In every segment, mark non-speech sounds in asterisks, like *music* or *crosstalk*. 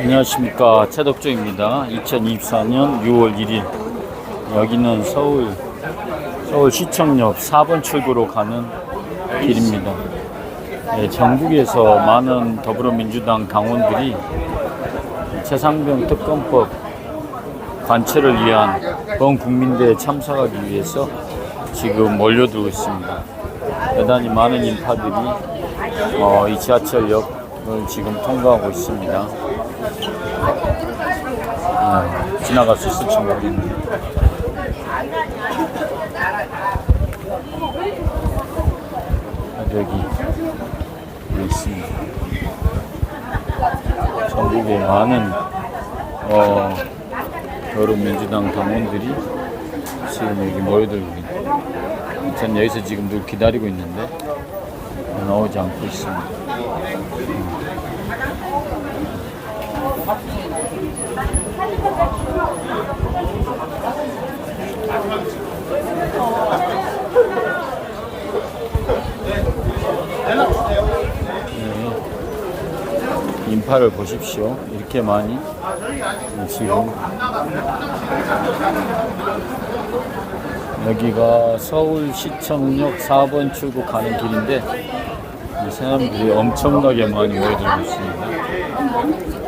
안녕하십니까 최덕조입니다. 2024년 6월 1일 여기는 서울 서울 시청역 4번 출구로 가는 길입니다. 네, 전국에서 많은 더불어민주당 당원들이 최상병 특검법 관철을 위한 본 국민대에 참석하기 위해서 지금 몰려들고 있습니다. 대단히 많은 인파들이 어, 이 지하철역을 지금 통과하고 있습니다. 아, 지나갈 수 있을지 모르겠네요. 여기 있습니다. 전국에 많은 어, 더불어민주당 당원들이 지금 여기 모여들고 있는. 전 여기서 지금 늘 기다리고 있는데 나오지 않고 있습니다. 네. 인파를 보십시오. 이렇게 많이 지금 여기가 서울시청역 4번 출구 가는 길인데 이 사람들이 엄청나게 많이 모여들고 있습니다.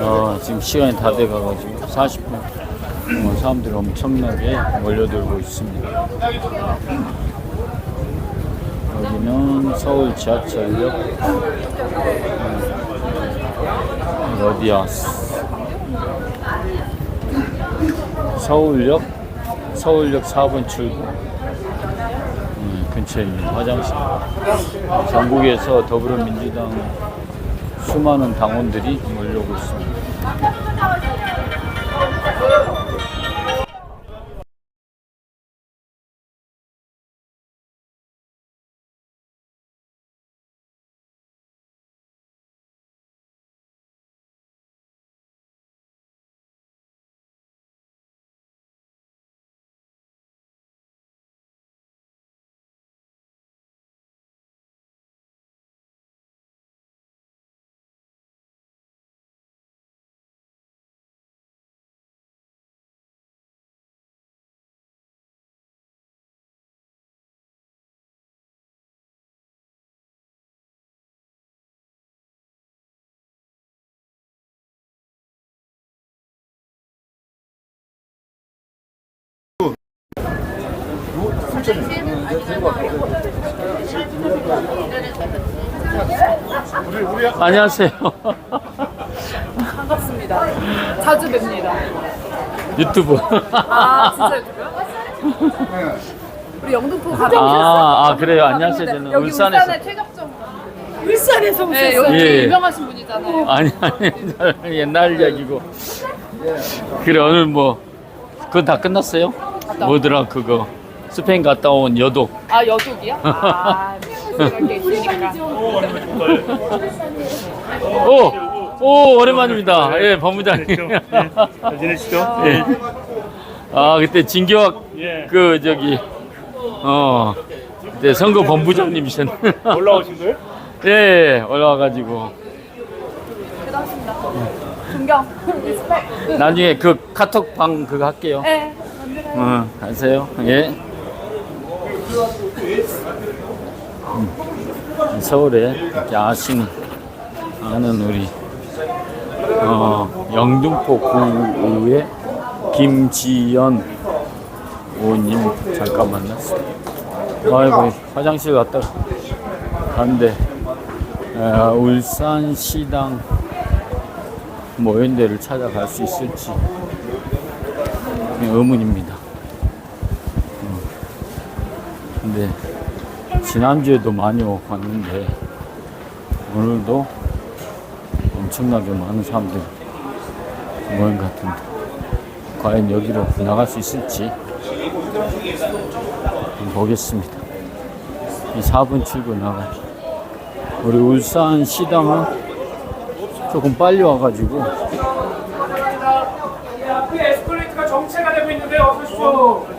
어, 지금 시간이 다 돼가가지고 40분 어, 사람들이 엄청나게 몰려들고 있습니다. 여기는 서울 지하철역 음, 어디야? 서울역 서울역 4번 출구 음, 근처에 있는 화장실. 전국에서 더불어민주당 수많은 당원들이 몰려오고 있습니다. 안녕하세요. 반갑습니다. 자주 뵙니다. 유튜브. 아, 진짜 유튜브요? 우리 영등포 가면 아, 아 그래요. 안녕하세요. 저는 여기 울산에서. 울산의. 울산에서 네, 오셨어요. 여기 예. 유명하신 분이잖아요. 아니 아니 옛날 이야기고. 그래 오늘 뭐 그건 다 끝났어요? 뭐더라 그거 스페인 갔다 온 여독. 아, 여독이요? 아, 게 있으니까. 오, 오 오랜만입니다. 예, 법무장님. 잘 지내시죠? 예. 아 그때 진교학 예. 그 저기 어 그때 선거 본부장님이셨네. *laughs* 올라오신 거예요? 예, 올라와가지고 대단하십니다. 존경. 리스펙. 나중에 그 카톡 방 그거 할게요. 네. 어, 가세요. 예. 음, 서울에 이렇게 아시는 아는 우리 어, 영등포 구의 김지연 의원님 잠깐 만났어요. 아이고 화장실 갔다 갔는데 에, 울산 시당 데를 찾아갈 수 있을지 의문입니다. 음. 근데 지난주에도 많이 갔는데 오늘도 엄청나게 많은 사람들이 것 같은데 과연 여기로 나갈 수 있을지 보겠습니다. 이 4분 출구 나가. 우리 울산 시당은 조금 빨리 와가지고 앞에 에스컬레이터가 정체가 되고 있는데 어서 오십시오.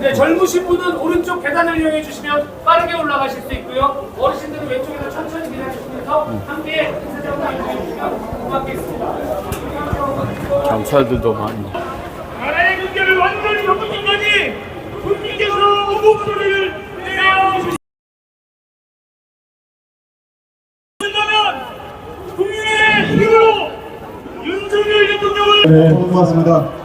네, 젊으신 분은 오른쪽 계단을 이용해 주시면 빠르게 올라가실 수 있고요. 어르신들은 왼쪽에서 천천히 기다리시면서 함께 행사장으로 이용해 주시면 고맙겠습니다. 경찰들도 많이. 나라의 경계를 완전히 순간이 국민께서 목소리를 내어 주신다면 국민의 힘으로 윤석열 대통령을 네, 고맙습니다.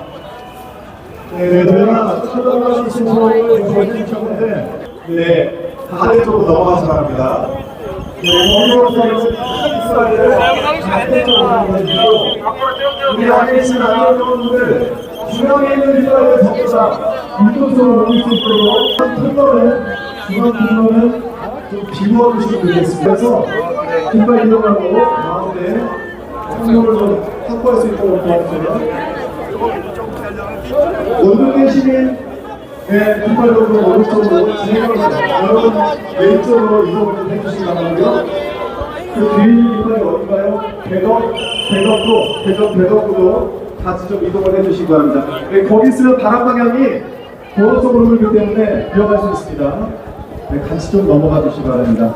네, 저희가 찾아가신 신청을 보내주셨는데, 네, 반대쪽으로 넘어가시 바랍니다. 네, 거기로서는 이스라엘을 반대쪽으로 넘어가시고, 우리 안에 계신 아이들분들, 중앙에 있는 이스라엘 전부다 이쪽으로 넘을 수 있도록 터널을, 중앙 터널을 좀 비워주시면 되겠습니다. 그래서 깃발 이동하고 가운데 통로를 좀 확보할 수 있도록 도와주세요. 원동계 시민 의 깃발로도 오른쪽으로 진행합니다. 여러분 왼쪽으로 이동을 좀 해주시기 바라고요. 그 뒤에 깃발이 어딘가요? 대덕, 대덕도, 대덕, 대덕구도 같이 좀 이동을 해주시기 바랍니다. 네, 거기 있으면 바람 방향이 도로 쪽으로 불기 때문에 위험할 수 있습니다. 네, 같이 좀 넘어가 주시기 바랍니다.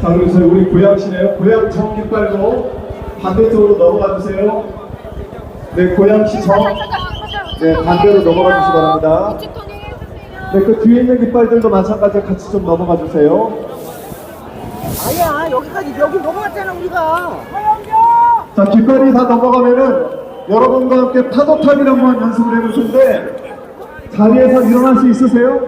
자, 저희 우리 고양시네요. 고양청 깃발로 반대쪽으로 넘어가 주세요. 네, 고양시 정, 네, 반대로 넘어가 주시기 바랍니다. 네, 그 뒤에 있는 깃발들도 마찬가지로 같이 좀 넘어가 주세요. 아니야 여기까지 여기 넘어갔잖아 우리가 자, 깃발이 다 넘어가면은 여러분과 함께 파도 타기를 한번 연습을 해볼 텐데 자리에서 일어날 수 있으세요?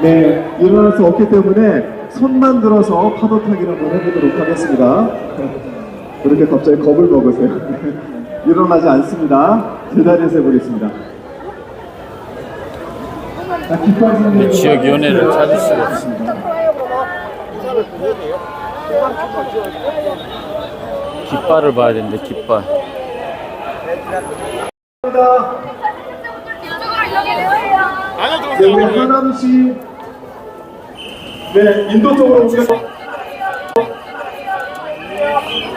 네, 일어날 수 없기 때문에 손만 들어서 파도 타기를 한번 해보도록 하겠습니다. 그렇게 갑자기 겁을 먹으세요. *laughs* 일어나지 않습니다. 자, 깃발 선생님. 지역위원회를 찾을 수가 없습니다. 깃발을 봐야 되는데 깃발. 네, 하남시 네 인도 쪽으로 오겠습니다.